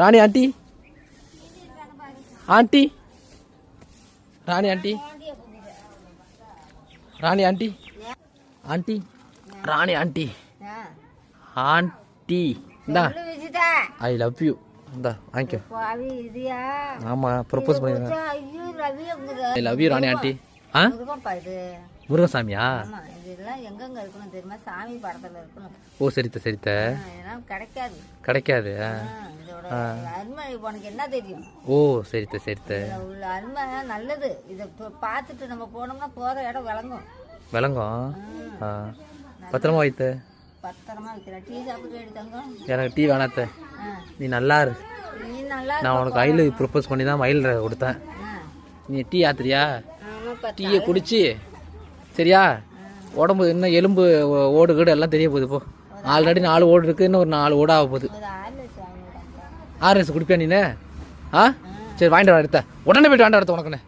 Rani aunty. Aunty. Rani aunty. Rani aunty. Aunty. Rani aunty. Aunty. இந்தா. I love you இந்தா வாங்கிக்கோ. ஆமாம் propose இருக்குது I love you Rani aunty. ஆ? முருகன்ப்பா இது. முருகசாமியா? ஆமா இதெல்லாம் எங்கெங்க இருக்கணும் தெரியுமா? சாமி படத்துல இருக்கணும். ஓ சரித்த சரித்த. இதெல்லாம் கிடைக்காது. கிடைக்காது. ஆ. ஆ, இதோட அருமை உனக்கு என்ன தெரியும்? ஓ சரித்த சரித்த. உள்ள அருமை நல்லது. இதை பார்த்துட்டு நம்ம போனோம்னா போற இடம் விளங்கும். விளங்கும்? பத்திரமா வைத்த. பத்திரமா வைக்கிற. டீ சாப்பிட்டு எடுத்தாங்க எனக்கு டீ வேணாத்த நீ நல்லா இரு. நான் உனக்கு ஐயில் ப்ரொப்போஸ் பண்ணி தான் மயில் கொடுத்தேன். நீ டீ ஆத்துறியா? டீயை குடிச்சு சரியா? உடம்பு இன்னும் எலும்பு ஓடு கீடு எல்லாம் தெரிய போகுது போ. ஆல்ரெடி நாலு ஓடு இருக்கு இன்னும் ஒரு நாலு ஓட ஆக போகுது ஆர்எஸ் குடிப்பியா நீனு? ஆ? சரி வாங்கிட்டு வர எடுத்த. உடனே போயிட்டு வாங்கிட்டு வரத்த உனக்குன்னு.